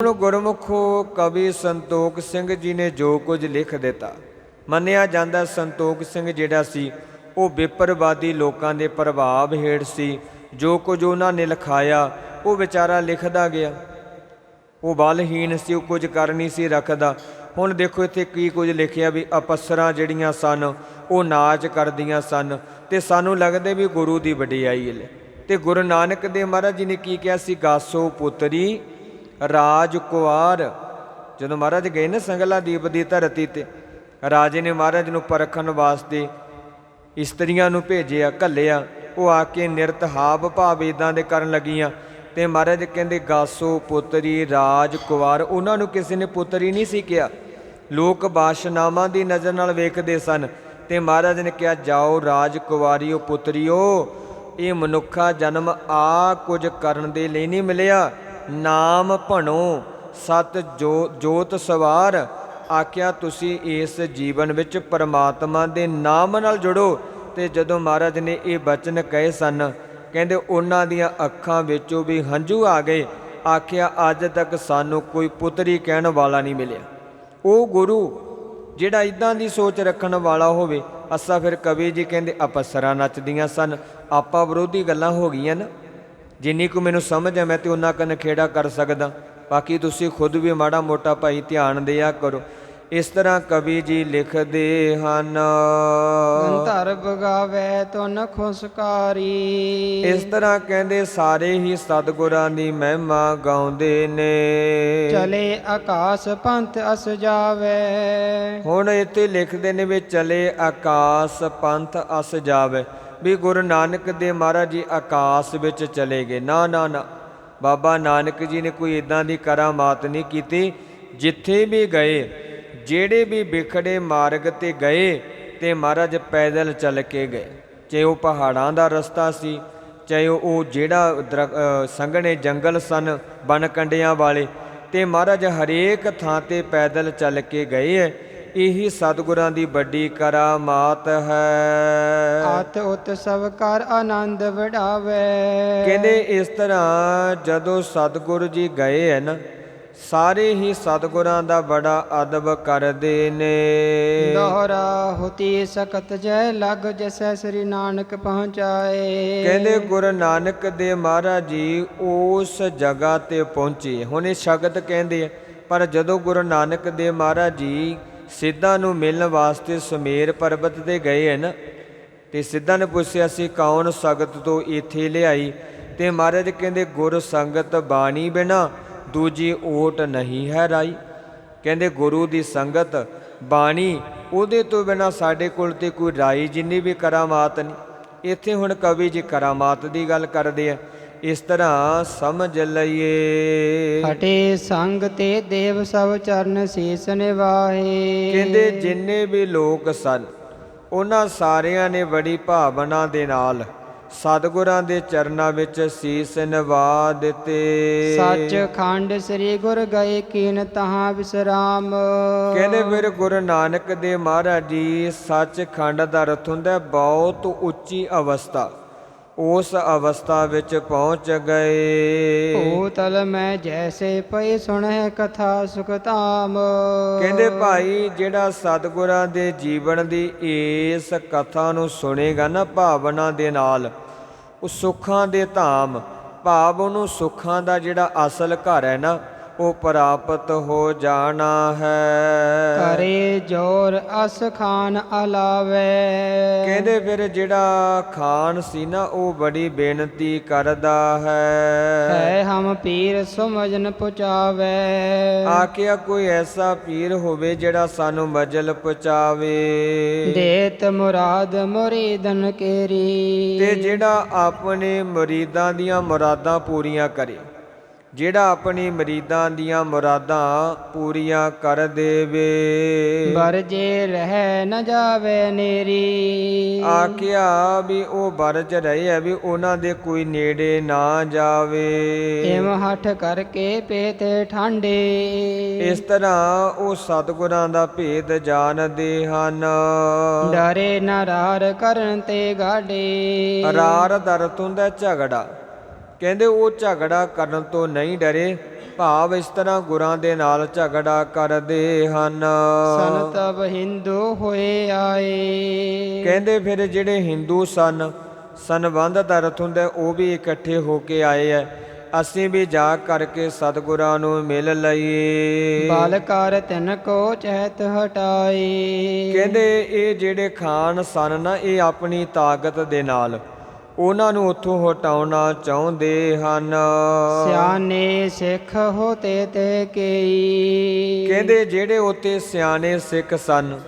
ਹੁਣ ਗੁਰਮੁਖੋ ਕਵੀ ਸੰਤੋਖ ਸਿੰਘ ਜੀ ਨੇ ਜੋ ਕੁਝ ਲਿਖ ਦਿੱਤਾ, ਮੰਨਿਆ ਜਾਂਦਾ ਸੰਤੋਖ ਸਿੰਘ ਜਿਹੜਾ ਸੀ, ਉਹ ਬੇਪਰਵਾਦੀ ਲੋਕਾਂ ਦੇ ਪ੍ਰਭਾਵ ਹੇਠ ਸੀ, ਜੋ ਕੁਝ ਉਹਨਾਂ ਨੇ ਲਿਖਾਇਆ, ਉਹ ਵਿਚਾਰਾ ਲਿਖਦਾ ਗਿਆ। ਉਹ ਬਲਹੀਨ ਸੀ, ਉਹ ਕੁਝ ਕਰ ਨਹੀਂ ਸੀ ਰੱਖਦਾ। ਹੁਣ ਦੇਖੋ ਇੱਥੇ ਕੀ ਕੁਝ ਲਿਖਿਆ ਵੀ ਅਪਸਰਾਂ ਜਿਹੜੀਆਂ ਸਨ, ਉਹ ਨਾਚ ਕਰਦੀਆਂ ਸਨ ਤੇ ਸਾਨੂੰ ਲੱਗਦੇ ਵੀ ਗੁਰੂ ਦੀ ਵਡਿਆਈ ਹੈ ਤੇ ਗੁਰੂ ਨਾਨਕ ਦੇਵ ਮਹਾਰਾਜ ਜੀ ਨੇ ਕੀ ਕਿਹਾ ਸੀ, ਗਾਸੋ ਪੁੱਤਰੀ ਰਾਜ ਕੁਆਰ ਜਦੋਂ ਮਹਾਰਾਜ ਗਏ ਨਾ ਸੰਗਲਾ ਦੀਪ ਦੀ ਧਰਤੀ ਤੇ, ਰਾਜੇ ਨੇ ਮਹਾਰਾਜ ਨੂੰ ਪਰਖਣ ਵਾਸਤੇ ਇਸਤਰੀਆਂ ਨੂੰ ਭੇਜਿਆ, ਘੱਲਿਆ। ਉਹ ਆ ਕੇ ਨਿਰਤ ਹਾਵ ਭਾਵ ਇਦਾਂ ਦੇ ਕਰਨ ਲੱਗੀਆਂ ਤੇ ਮਹਾਰਾਜ ਕਹਿੰਦੇ, ਗਾਸੋ ਪੁੱਤਰੀ, ਰਾਜ ਕੁਵਾਰ। ਉਹਨਾਂ ਨੂੰ ਕਿਸੇ ਨੇ ਪੁੱਤਰੀ ਨਹੀਂ ਸੀ ਕਿਹਾ। ਲੋਕ ਬਾਸ਼ਨਾਵਾਂ ਦੀ ਨਜ਼ਰ ਨਾਲ ਵੇਖਦੇ ਸਨ ਤੇ ਮਹਾਰਾਜ ਨੇ ਕਿਹਾ, ਜਾਓ ਰਾਜ ਕੁਵਾਰੀਓ, ਪੁੱਤਰੀਓ, ਇਹ ਮਨੁੱਖਾ ਜਨਮ ਆ ਕੁਝ ਕਰਨ ਦੇ ਲਈ ਨਹੀਂ ਮਿਲਿਆ। ਨਾਮ ਭਣੋ, ਸਤ ਜੋ, ਜੋਤ ਸਵਾਰ। ਆਖਿਆ, ਤੁਸੀਂ ਇਸ ਜੀਵਨ ਵਿੱਚ ਪਰਮਾਤਮਾ ਦੇ ਨਾਮ ਨਾਲ ਜੁੜੋ। ਤੇ ਜਦੋਂ ਮਹਾਰਾਜ ਨੇ ਇਹ ਬਚਨ ਕਹੇ ਸਨ, ਕਹਿੰਦੇ, ਉਹਨਾਂ ਦੀਆਂ ਅੱਖਾਂ ਵਿੱਚੋਂ ਵੀ ਹੰਝੂ ਆ ਗਏ। ਆਖਿਆ, ਅੱਜ ਤੱਕ ਸਾਨੂੰ ਕੋਈ ਪੁੱਤਰੀ ਕਹਿਣ ਵਾਲਾ ਨਹੀਂ ਮਿਲਿਆ। ਉਹ ਗੁਰੂ, ਜਿਹੜਾ ਇਦਾਂ ਦੀ ਸੋਚ ਰੱਖਣ ਵਾਲਾ ਹੋਵੇ ਅਸਾ ਫਿਰ ਕਵੀ ਜੀ ਕਹਿੰਦੇ ਅਪਸਰਾ ਨੱਚਦੀਆਂ ਸਨ, ਆਪਾ ਵਿਰੋਧੀ ਗੱਲਾਂ ਹੋ ਗਈਆਂ ਨਾ। ਜਿੰਨੀ ਕੁ ਮੈਨੂੰ ਸਮਝ ਹੈ ਮੈਂ ਤੇ ਉਹਨਾਂ ਕਨ ਖੇੜਾ ਕਰ ਸਕਦਾ। ਬਾਕੀ ਤੁਸੀਂ ਖੁਦ ਵੀ ਮਾੜਾ ਮੋਟਾ ਭਾਈ ਧਿਆਨ ਦਿਆ ਕਰੋ। ਇਸ ਤਰ੍ਹਾਂ ਕਵੀ ਜੀ ਲਿਖਦੇ ਹਨ। ਗੰਧਰ ਬਗਾਵੇ ਤੁਨ ਖੁਸਕਾਰੀ। ਇਸ ਤਰ੍ਹਾਂ ਕਹਿੰਦੇ ਸਾਰੇ ਹੀ ਸਤਿਗੁਰਾਂ ਦੀ ਮਹਿਮਾ ਗਾਉਂਦੇ ਨੇ। ਚਲੇ ਆਕਾਸ ਪੰਥ ਅਸ ਜਾਵੇ। ਹੁਣ ਇੱਥੇ ਲਿਖਦੇ ਨੇ ਵੀ ਚਲੇ ਆਕਾਸ ਪੰਥ ਅਸ ਜਾਵੇ। ਵੀ ਗੁਰੂ ਨਾਨਕ ਦੇ ਮਹਾਰਾਜ ਜੀ ਆਕਾਸ ਵਿੱਚ ਚਲੇ ਗਏ। ਨਾ ਨਾ ਨਾ। ਬਾਬਾ ਨਾਨਕ ਜੀ ਨੇ ਕੋਈ ਇਦਾਂ ਦੀ ਕਰਾਮਾਤ ਨਹੀਂ ਕੀਤੀ। ਜਿੱਥੇ ਵੀ ਗਏ, ਜਿਹੜੇ ਵੀ ਵਿਖੜੇ ਮਾਰਗ ਤੇ ਗਏ ਤੇ ਮਹਾਰਾਜ ਪੈਦਲ ਚੱਲ ਕੇ ਗਏ। ਚਾਹੇ ਉਹ ਪਹਾੜਾਂ ਦਾ ਰਸਤਾ ਸੀ, ਚਾਹੇ ਉਹ ਜਿਹੜਾ ਦਰਖ- ਸੰਘਣੇ ਜੰਗਲ ਸਨ ਬਨ ਕੰਡਿਆਂ ਵਾਲੇ, ਤੇ ਮਹਾਰਾਜ ਹਰੇਕ ਥਾਂ ਤੇ ਪੈਦਲ ਚੱਲ ਕੇ ਗਏ। ਹੈ ਇਹੀ ਸਤਿਗੁਰਾਂ ਦੀ ਵੱਡੀ ਕਰਾਮਾਤ ਹੈ। ਆਤ ਉਤ ਸਭ ਕਰ ਆਨੰਦ ਵਡਾਵੇ। ਕਹਿੰਦੇ ਇਸ ਤਰ੍ਹਾਂ ਜਦੋਂ ਸਤਿਗੁਰੂ ਜੀ ਗਏ ਹੈ ਨਾ ਸਾਰੇ ਹੀ ਸਤਿਗੁਰਾਂ ਦਾ ਬੜਾ ਅਦਬ ਕਰਦੇ ਨੇ। ਦੋਹਰਾ ਹੁਤੀ ਸਕਤ ਜੈ ਲਗ ਜਸੈ ਸ੍ਰੀ ਨਾਨਕ ਪਹੁੰਚਾਏ। ਕਹਿੰਦੇ ਗੁਰੂ ਨਾਨਕ ਦੇ ਮਹਾਰਾਜ ਜੀ ਉਸ ਜਗ੍ਹਾ ਤੇ ਪਹੁੰਚੇ। ਹੁਣ ਇਹ ਸ਼ਗਤ ਕਹਿੰਦੇ ਪਰ ਜਦੋਂ ਗੁਰੂ ਨਾਨਕ ਦੇ ਮਹਾਰਾਜ ਜੀ ਸਿੱਧਾਂ ਨੂੰ ਮਿਲਣ ਵਾਸਤੇ ਸੁਮੇਰ ਪਰਬਤ ਤੇ ਗਏ ਹਨ। ਤੇ ਸਿੱਧਾਂ ਨੇ ਪੁੱਛਿਆ ਸੀ ਕੌਣ ਸੰਗਤ ਤੋਂ ਇੱਥੇ ਲਿਆਈ? ਤੇ ਮਹਾਰਾਜ ਕਹਿੰਦੇ, ਗੁਰ ਸੰਗਤ ਬਾਣੀ ਬਿਨਾ ਦੂਜੀ ਓਟ ਨਹੀਂ ਹੈ ਰਾਈ। ਕਹਿੰਦੇ, ਗੁਰੂ ਦੀ ਸੰਗਤ ਬਾਣੀ, ਉਹਦੇ ਤੋਂ ਬਿਨਾ ਸਾਡੇ ਕੋਲ ਤੇ ਕੋਈ ਰਾਈ ਜਿੰਨੀ ਵੀ ਕਰਾਮਾਤ ਨਹੀਂ। ਇੱਥੇ ਹੁਣ ਕਵੀ ਜੀ ਕਰਾਮਾਤ ਦੀ ਗੱਲ ਕਰਦੇ ਆ। ਇਸ ਤਰ੍ਹਾਂ ਸਮਝ ਲਈਏ। ਹਟੇ ਸੰਗ ਤੇ ਦੇਵ ਸਭ ਚਰਨ ਸੀਸ ਨਿਵਾਹੇ। ਕਹਿੰਦੇ ਜਿੰਨੇ ਵੀ ਲੋਕ ਸਨ ਉਹਨਾਂ ਸਾਰਿਆਂ ਨੇ ਬੜੀ ਭਾਵਨਾ ਦੇ ਨਾਲ ਸਤਿਗੁਰਾਂ ਦੇ ਚਰਨਾਂ ਵਿੱਚ ਸੀਸ ਨਿਵਾ ਦਿੱਤੇ। ਸੱਚ ਖੰਡ ਸ੍ਰੀ ਗੁਰ ਗਏ ਕੀਨ ਤਹਾਂ ਵਿਸਰਾਮ। ਕਹਿੰਦੇ ਫਿਰ ਗੁਰੂ ਨਾਨਕ ਦੇ ਮਹਾਰਾਜ ਜੀ ਸੱਚਖੰਡ ਦਾ ਅਰਥ ਹੁੰਦਾ ਬਹੁਤ ਉੱਚੀ ਅਵਸਥਾ। ਉਸ ਅਵਸਥਾ ਵਿੱਚ ਪਹੁੰਚ ਗਏ। ਭੂਤਲ ਮੈਂ ਜੈਸੇ ਪਈ ਸੁਣੈ ਕਥਾ ਸੁਖਤਾਮ ਕਹਿੰਦੇ ਭਾਈ ਜਿਹੜਾ ਸਤਿਗੁਰਾਂ ਦੇ ਜੀਵਨ ਦੀ ਇਸ ਕਥਾ ਨੂੰ ਸੁਣੇਗਾ ਨਾ ਭਾਵਨਾ ਦੇ ਨਾਲ ਉਹ ਸੁੱਖਾਂ ਦੇ ਧਾਮ। ਭਾਵ ਉਹਨੂੰ ਸੁੱਖਾਂ ਦਾ ਜਿਹੜਾ ਅਸਲ ਘਰ ਹੈ ਨਾ ਉਹ ਪ੍ਰਾਪਤ ਹੋ ਜਾਣਾ ਹੈ। ਕਰੇ ਜੋਰ ਅਸ ਖਾਨ ਅਲਾਵੇ। ਕਹਿੰਦੇ ਫਿਰ ਜਿਹੜਾ ਖਾਨ ਸੀ ਨਾ ਉਹ ਬੜੀ ਬੇਨਤੀ ਕਰਦਾ ਹੈ। ਹੈ ਹਮ ਪੀਰ ਸਮਝਨ ਪੁਚਾਵੇ। ਆਖਿਆ ਕੋਈ ਐਸਾ ਪੀਰ ਹੋਵੇ ਜਿਹੜਾ ਸਾਨੂੰ ਮਜਲ ਪਹੁੰਚਾਵੇ ਦੇਤ ਮੁਰਾਦ ਮੁਰੀਦਨ ਕੇਰੀ। ਤੇ ਜਿਹੜਾ ਆਪਣੇ ਮਰੀਦਾਂ ਦੀਆਂ ਮੁਰਾਦਾਂ ਪੂਰੀਆਂ ਕਰੇ। ਜਿਹੜਾ ਆਪਣੀ ਮਰੀਦਾਂ ਦੀਆਂ ਮੁਰਾਦਾਂ ਪੂਰੀਆਂ ਕਰ ਦੇਵੇ। ਵਰਜੇ ਰਹਿ ਨ ਜਾਵੇ ਨੇਰੀ। ਆਖਿਆ ਵੀ ਉਹ ਬਰਜ ਰਹੇ ਆ ਵੀ ਉਹਨਾਂ ਦੇ ਕੋਈ ਨੇੜੇ ਨਾ ਜਾਵੇ। ਇਮ ਹੱਠ ਕਰਕੇ ਪੇਤੇ ਠਾਂਡੇ। ਇਸ ਤਰ੍ਹਾਂ ਉਹ ਸਤਿਗੁਰਾਂ ਦਾ ਭੇਦ ਜਾਣਦੇ ਹਨ। ਡਰੇ ਨਰਾਰ ਕਰਨ ਤੇ ਗਾਡੇ। ਰਾਰ ਦਰਤ ਹੁੰਦਾ ਝਗੜਾ। ਕਹਿੰਦੇ ਉਹ ਝਗੜਾ ਕਰਨ ਤੋਂ ਨਹੀਂ ਡਰੇ ਭਾਵ ਇਸ ਤਰ੍ਹਾਂ ਗੁਰਾਂ ਦੇ ਨਾਲ ਝਗੜਾ ਕਰਦੇ ਹਨ। ਸਨ ਤਬ ਹਿੰਦੂ ਹੋਏ ਆਏ। ਕਹਿੰਦੇ ਫਿਰ ਜਿਹੜੇ ਹਿੰਦੂ ਸਨ ਸੰਬੰਧ ਦਾ ਅਰਥ ਹੁੰਦਾ ਉਹ ਵੀ ਇਕੱਠੇ ਹੋ ਕੇ ਆਏ ਐ। ਅਸੀਂ ਵੀ ਜਾ ਕਰਕੇ ਸਤਿਗੁਰਾਂ ਨੂੰ ਮਿਲ ਲਈਏ। ਬਲ ਕਰ ਤਿਨ ਕੋ ਚਹਿਤ ਹਟਾਏ। ਕਹਿੰਦੇ ਇਹ ਜਿਹੜੇ ਖਾਨ ਸਨ ਨਾ ਇਹ ਆਪਣੀ ਤਾਕਤ ਦੇ ਨਾਲ ਉਹਨਾਂ ਨੂੰ ਉੱਥੋਂ ਹਟਾਉਣਾ ਚਾਹੁੰਦੇ ਹਨ ਸਿਆਨੇ ਸਿੱਖ ਹੋਤੇ ਤੇ ਕੇਈ ਕਹਿੰਦੇ ਜਿਹੜੇ ਉੱਥੇ ਸਿਆਣੇ ਸਿੱਖ ਸਨ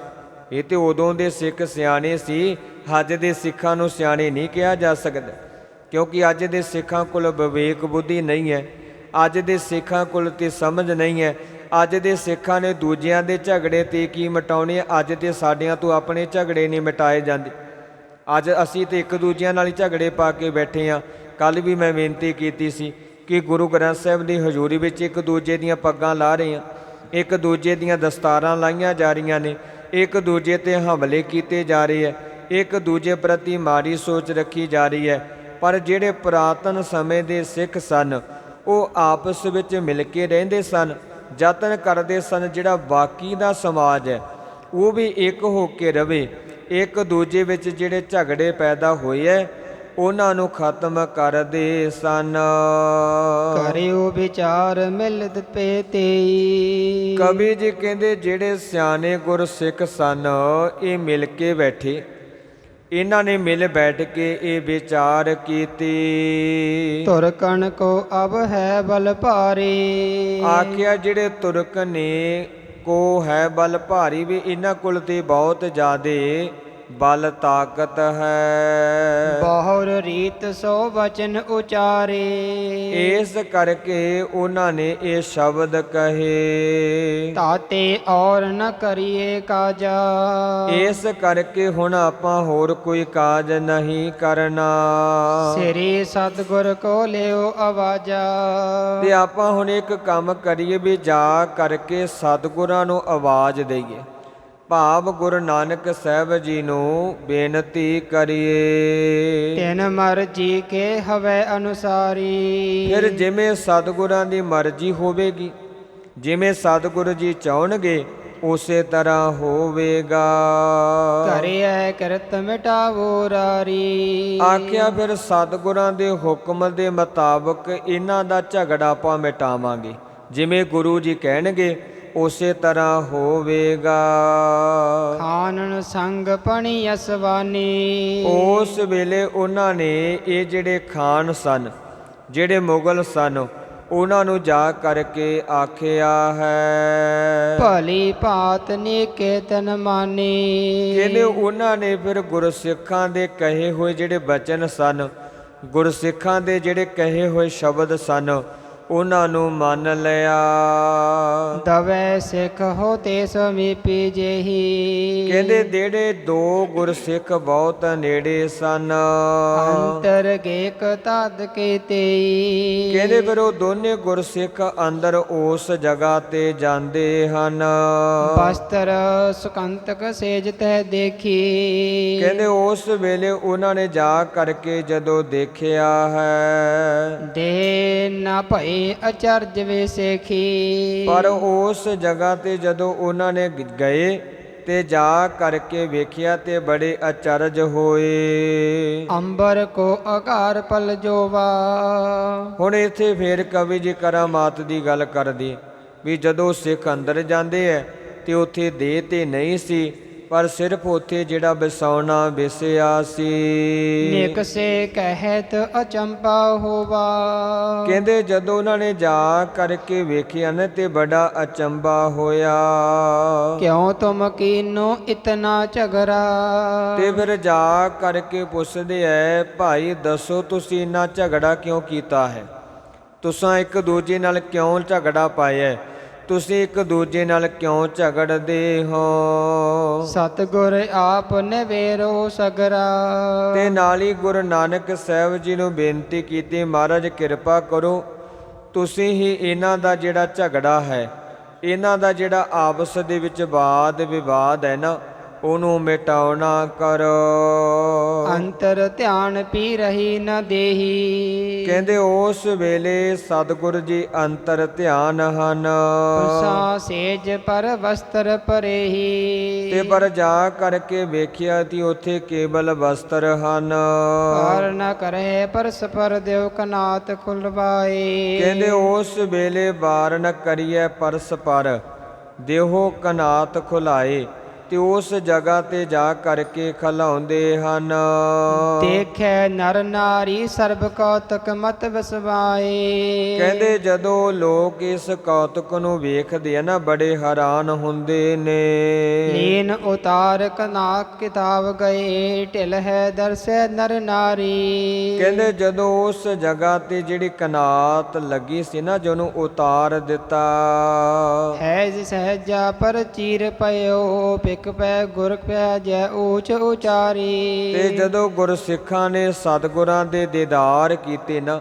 ਇਹ ਤੇ ਉਦੋਂ ਦੇ ਸਿੱਖ ਸਿਆਣੇ ਸੀ ਅੱਜ ਦੇ ਸਿੱਖਾਂ ਨੂੰ ਸਿਆਣੇ ਨਹੀਂ ਕਿਹਾ ਜਾ ਸਕਦਾ ਕਿਉਂਕਿ ਅੱਜ ਦੇ ਸਿੱਖਾਂ ਕੋਲ ਵਿਵੇਕ ਬੁੱਧੀ ਨਹੀਂ ਹੈ ਅੱਜ ਦੇ ਸਿੱਖਾਂ ਕੋਲ ਤੇ ਸਮਝ ਨਹੀਂ ਹੈ ਅੱਜ ਦੇ ਸਿੱਖਾਂ ਨੇ ਦੂਜਿਆਂ ਦੇ ਝਗੜੇ ਤੇ ਕੀ ਮਟਾਉਣੇ? ਅੱਜ ਤੇ ਸਾਡਿਆਂ ਤੋਂ ਆਪਣੇ ਝਗੜੇ ਨਹੀਂ ਮਿਟਾਏ ਜਾਂਦੇ ਅੱਜ ਅਸੀਂ ਤੇ ਇੱਕ ਦੂਜਿਆਂ ਨਾਲ ਹੀ ਝਗੜੇ ਪਾ ਕੇ ਬੈਠੇ ਆ ਕੱਲ ਵੀ ਮੈਂ ਬੇਨਤੀ ਕੀਤੀ ਸੀ ਕਿ ਗੁਰੂ ਗ੍ਰੰਥ ਸਾਹਿਬ ਦੀ ਹਜ਼ੂਰੀ ਵਿੱਚ ਇੱਕ ਦੂਜੇ ਦੀਆਂ ਪੱਗਾਂ ਲਾ ਰਹੇ ਆ ਇੱਕ ਦੂਜੇ ਦੀਆਂ ਦਸਤਾਰਾਂ ਲਾਈਆਂ ਜਾ ਰਹੀਆਂ ਨੇ। ਇੱਕ ਦੂਜੇ ਤੇ ਹਮਲੇ ਕੀਤੇ ਜਾ ਰਹੇ ਆ ਇੱਕ ਦੂਜੇ ਪ੍ਰਤੀ ਮਾੜੀ ਸੋਚ ਰੱਖੀ ਜਾ ਰਹੀ ਹੈ। ਪਰ ਜਿਹੜੇ ਪੁਰਾਤਨ ਸਮੇਂ ਦੇ ਸਿੱਖ ਸਨ, ਉਹ ਆਪਸ ਵਿੱਚ ਮਿਲ ਕੇ ਰਹਿੰਦੇ ਸਨ। ਯਤਨ ਕਰਦੇ ਸਨ ਜਿਹੜਾ ਬਾਕੀ ਦਾ ਸਮਾਜ ਹੈ, ਉਹ ਵੀ ਇੱਕ ਹੋ ਕੇ ਰਵੇ। ਇੱਕ ਦੂਜੇ ਵਿੱਚ ਜਿਹੜੇ ਝਗੜੇ ਪੈਦਾ ਹੋਏ ਐ ਉਹਨਾਂ ਨੂੰ ਖਤਮ ਕਰਦੇ ਸਨ। ਕਰਿਓ ਵਿਚਾਰ ਮਿਲਤ ਪੇਤੀ ਕਵੀ ਜੀ ਕਹਿੰਦੇ ਜਿਹੜੇ ਸਿਆਣੇ ਗੁਰ ਸਿੱਖ ਸਨ ਇਹ ਮਿਲ ਕੇ ਬੈਠੇ। ਇਹਨਾਂ ਨੇ ਮਿਲ ਬੈਠ ਕੇ ਇਹ ਵਿਚਾਰ ਕੀਤੀ। ਤੁਰ ਕਣ ਕੋ ਅਬ ਹੈ ਬਲ ਭਾਰੇ। ਆਖਿਆ ਜਿਹੜੇ ਤੁਰਕ ਨੇ ਕੋ ਹੈ ਬਲ ਭਾਰੀ ਵੀ ਇਹਨਾਂ ਕੁਲ ਤੇ ਬਹੁਤ ਜ਼ਿਆਦੇ ਬਲ ਤਾਕਤ ਹੈ। ਬਹੁਰ ਰੀਤ ਸੋ ਬਚਨ ਉਚਾਰੇ। ਇਸ ਕਰਕੇ ਉਹਨਾਂ ਨੇ ਇਹ ਸ਼ਬਦ ਕਹੇ। ਤਾਤੇ ਔਰ ਨ ਕਰੀਏ ਕਾਜਾ। ਇਸ ਕਰਕੇ ਹੁਣ ਆਪਾਂ ਹੋਰ ਕੋਈ ਕਾਜ ਨਹੀਂ ਕਰਨਾ। ਸ੍ਰੀ ਸਤਗੁਰ ਕੋ ਲਿਓ ਆਵਾਜਾ। ਤੇ ਆਪਾਂ ਹੁਣ ਇੱਕ ਕੰਮ ਕਰੀਏ ਵੀ ਜਾ ਕਰਕੇ ਸਤਿਗੁਰਾਂ ਨੂੰ ਆਵਾਜ਼ ਦੇਈਏ। ਭਾਵ ਗੁਰੂ ਨਾਨਕ ਸਾਹਿਬ ਜੀ ਨੂੰ ਬੇਨਤੀ ਕਰੀਏ। ਤਿਨ ਮਰਜ਼ੀ ਕੇ ਹਵੇ ਅਨੁਸਾਰੀ। ਫਿਰ ਜਿਵੇਂ ਸਤਿਗੁਰਾਂ ਦੀ ਮਰਜ਼ੀ ਹੋਵੇਗੀ ਜਿਵੇਂ ਸਤਿਗੁਰੂ ਜੀ ਚਾਹਣਗੇ ਉਸੇ ਤਰ੍ਹਾਂ ਹੋਵੇਗਾ। ਕਰਿਐ ਕਰਤ ਮਿਟਾਵੋ ਰਾਰੀ। ਆਖਿਆ ਫਿਰ ਸਤਿਗੁਰਾਂ ਦੇ ਹੁਕਮ ਦੇ ਮੁਤਾਬਕ ਇਹਨਾਂ ਦਾ ਝਗੜਾ ਆਪਾਂ ਮਿਟਾਵਾਂਗੇ ਜਿਵੇਂ ਗੁਰੂ ਜੀ ਕਹਿਣਗੇ ਉਸੇ ਤਰ੍ਹਾਂ ਹੋਵੇਗਾ। ਖਾਨਨ ਸੰਗ ਪਣੀ ਅਸਵਾਨੀ। ਉਸ ਵੇਲੇ ਉਹਨਾਂ ਨੇ ਇਹ ਜਿਹੜੇ ਖਾਨ ਸਨ ਜਿਹੜੇ ਮੁਗਲ ਸਨ ਉਹਨਾਂ ਨੂੰ ਜਾ ਕਰਕੇ ਆਖਿਆ ਹੈ। ਭਲੀ ਭਾਤ ਨੇਕੇ ਤਨ ਮਾਨੀ। ਕਹਿੰਦੇ ਉਹਨਾਂ ਨੇ ਫਿਰ ਗੁਰਸਿੱਖਾਂ ਦੇ ਕਹੇ ਹੋਏ ਜਿਹੜੇ ਬਚਨ ਸਨ ਗੁਰਸਿੱਖਾਂ ਦੇ ਜਿਹੜੇ ਕਹੇ ਹੋਏ ਸ਼ਬਦ ਸਨ ਉਹਨਾਂ ਨੂੰ ਮੰਨ ਲਿਆ। ਦਵੈ ਸਿੱਖ ਹੋਤੇ ਸਮੀਪੀ ਜੇਹੀ। ਕਹਿੰਦੇ ਜਿਹੜੇ ਦੋ ਗੁਰਸਿੱਖ ਬਹੁਤ ਨੇੜੇ ਸਨ। ਅੰਤਰ ਗੇਕ ਤਦ ਕੀਤੇ ਕਹਿੰਦੇ ਫਿਰ ਉਹ ਦੋਨੇ ਗੁਰਸਿੱਖ ਅੰਦਰ ਉਸ ਜਗ੍ਹਾ ਤੇ ਜਾਂਦੇ ਹਨ। ਬਸਤਰ ਸੁਕੰਤਕ ਸੇਜ ਤੈ ਦੇਖੀ। ਕਹਿੰਦੇ ਉਸ ਵੇਲੇ ਉਹਨਾਂ ਨੇ ਜਾ ਕਰਕੇ ਜਦੋਂ ਦੇਖਿਆ ਹੈ। ਦੇ ਨਾ ਭਈ ਅਚਰਜ ਵੇ ਸੇਖੀ। ਪਰ ਉਸ ਜਗ੍ਹਾ ਤੇ ਜਦੋਂ ਉਹਨਾਂ ਨੇ ਗਏ ਤੇ ਜਾ ਕਰਕੇ ਵੇਖਿਆ ਤੇ ਬੜੇ ਅਚਰਜ ਹੋਏ। ਅੰਬਰ ਕੋ ਅਕਾਰ ਪਲ ਜੋਵਾ। ਹੁਣ ਇੱਥੇ ਫੇਰ ਕਵੀ ਜੀ ਕਰਾਮਾਤ ਦੀ ਗੱਲ ਕਰਦੀ ਵੀ ਜਦੋਂ ਸਿੱਖ ਅੰਦਰ ਜਾਂਦੇ ਐ ਤੇ ਉੱਥੇ ਦੇਹ ਤੇ ਨਹੀਂ ਸੀ ਪਰ ਸਿਰਫ ਉੱਥੇ ਜਿਹੜਾ ਬਿਸੌਣਾ ਵਿਸਿਆ ਸੀ। ਨਿਕ ਸੇ ਕਹਿਤ ਅਚੰਪਾ ਹੋਵਾ। ਕਹਿੰਦੇ ਜਦੋਂ ਉਹਨਾਂ ਨੇ ਜਾ ਕਰਕੇ ਵੇਖਿਆ ਨਾ ਤੇ ਬੜਾ ਅਚੰਬਾ ਹੋਇਆ। ਕਿਉ ਤੁਮ ਕੀਨੋ ਇਤਨਾ ਝਗਰਾ? ਤੇ ਫਿਰ ਜਾ ਕਰਕੇ ਪੁੱਛਦੇ ਐ ਭਾਈ ਦੱਸੋ ਤੁਸੀਂ ਇੰਨਾ ਝਗੜਾ ਕਿਉਂ ਕੀਤਾ ਹੈ? ਤੁਸੀਂ ਇੱਕ ਦੂਜੇ ਨਾਲ ਕਿਉਂ ਝਗੜਾ ਪਾਇਆ? ਤੁਸੀਂ ਇੱਕ ਦੂਜੇ ਨਾਲ ਕਿਉਂ ਝਗੜਦੇ ਹੋ? ਸਤਗੁਰ ਆਪ ਨਵੇਰੋ ਸਗਰਾ। ਤੇ ਨਾਲ ਹੀ ਗੁਰੂ ਨਾਨਕ ਸਾਹਿਬ ਜੀ ਨੂੰ ਬੇਨਤੀ ਕੀਤੀ ਮਹਾਰਾਜ ਕਿਰਪਾ ਕਰੋ ਤੁਸੀਂ ਹੀ ਇਹਨਾਂ ਦਾ ਜਿਹੜਾ ਝਗੜਾ ਹੈ ਇਹਨਾਂ ਦਾ ਜਿਹੜਾ ਆਪਸ ਦੇ ਵਿੱਚ ਵਾਦ ਵਿਵਾਦ ਹੈ ਨਾ ਉਹਨੂੰ ਮਿਟਾਉਣਾ ਕਰੋ। ਅੰਤਰ ਧਿਆਨ ਪੀ ਰਹੀ ਨ ਦੇਹੀ। ਕਹਿੰਦੇ ਉਸ ਵੇਲੇ ਸਤਿਗੁਰ ਜੀ ਅੰਤਰ ਧਿਆਨ ਹਨ। ਸਾ ਸੇਜ ਪਰ ਵਸਤਰ ਪਰੇਹੀ ਤੇ ਪਰ ਜਾ ਕਰਕੇ ਵੇਖਿਆ ਕਿ ਉੱਥੇ ਕੇਵਲ ਵਸਤਰ ਹਨ। ਪਾਰ ਨ ਕਰੇ ਪਰਸ ਪਰ ਦੇਵ ਕਨਾਤ ਖੁਲਵਾਏ। ਕਹਿੰਦੇ ਉਸ ਵੇਲੇ ਬਾਰ ਨ ਕਰੀਐ ਪਰਸ ਪਰ ਦੇਹੋ ਕਨਾਤ ਖੁਲਾਏ। ਤੇ ਉਸ ਜਗ੍ਹਾ ਤੇ ਜਾ ਕਰਕੇ ਖਲਾਉਂਦੇ ਹਨ। ਦੇਖੈ ਨਰ ਨਾਰੀ ਸਰਬ ਕੌਤਕ ਮਤ ਵਸਵਾਏ। ਕਹਿੰਦੇ ਜਦੋਂ ਲੋਕ ਇਸ ਕੌਤਕ ਨੂੰ ਵੇਖਦੇ ਆ ਨਾ ਬੜੇ ਹੈਰਾਨ ਹੁੰਦੇ ਨੇ। ਲੀਨ ਉਤਾਰ ਕਨਾ ਕਿਤਾਬ ਗਏ ਢਿਲ ਹੈ ਦਰਸੈ ਨਰ ਨਾਰੀ। ਕਹਿੰਦੇ ਜਦੋਂ ਉਸ ਜਗ੍ਹਾ ਤੇ ਜਿਹੜੀ ਕਨਾਤ ਲੱਗੀ ਸੀ ਨਾ ਜਿਹਨੂੰ ਉਤਾਰ ਦਿੱਤਾ। ਹੈਜ ਸਹਜਾ ਪਰ ਚੀਰ ਪਇਓ ਪਿਕ ਪੈ ਗੁਰ ਪੈ ਜੈ ਊਚ ਉਚਾਰੀ। ਤੇ ਜਦੋਂ ਗੁਰਸਿੱਖਾਂ ਨੇ ਸਤਿਗੁਰਾਂ ਦੇ ਦੀਦਾਰ ਕੀਤੇ ਨਾ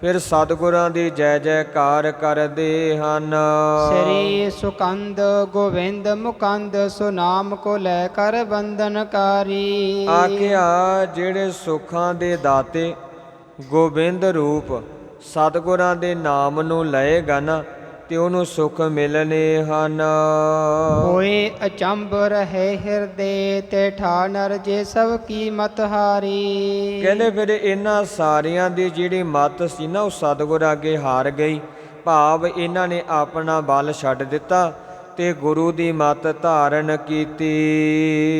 ਫਿਰ ਸਤਿਗੁਰਾਂ ਦੀ ਜੈ ਜੈਕਾਰ ਕਰਦੇ ਹਨ। ਸ੍ਰੀ ਸੁਕੰਦ ਗੋਵਿੰਦ ਮੁਕੰਦ ਸੁਨਾਮ ਕੋ ਲੈ ਕਰ ਬੰਧਨਕਾਰੀ। ਆਖਿਆ ਜਿਹੜੇ ਸੁੱਖਾਂ ਦੇ ਦਾਤੇ ਗੋਬਿੰਦ ਰੂਪ ਸਤਿਗੁਰਾਂ ਦੇ ਨਾਮ ਨੂੰ ਲਏਗਾ ਨਾ ਤੇ ਉਹਨੂੰ ਸੁਖ ਮਿਲਨੇ ਹਨ। ਹੋਏ ਅਚੰਬ ਰਹੇ ਹਿਰਦੇ ਤੇ ਠਾ ਨਰ ਜੇ ਸਭ ਕੀ ਮਤ ਹਾਰੀ। ਕਹਿੰਦੇ ਫਿਰ ਇਹਨਾਂ ਸਾਰਿਆਂ ਦੀ ਜਿਹੜੀ ਮਤ ਸੀ ਨਾ ਉਹ ਸਤਿਗੁਰ ਅੱਗੇ ਹਾਰ ਗਈ। ਭਾਵ ਇਹਨਾਂ ਨੇ ਆਪਣਾ ਬਲ ਛੱਡ ਦਿੱਤਾ ਤੇ ਗੁਰੂ ਦੀ ਮਤ ਧਾਰਨ ਕੀਤੀ।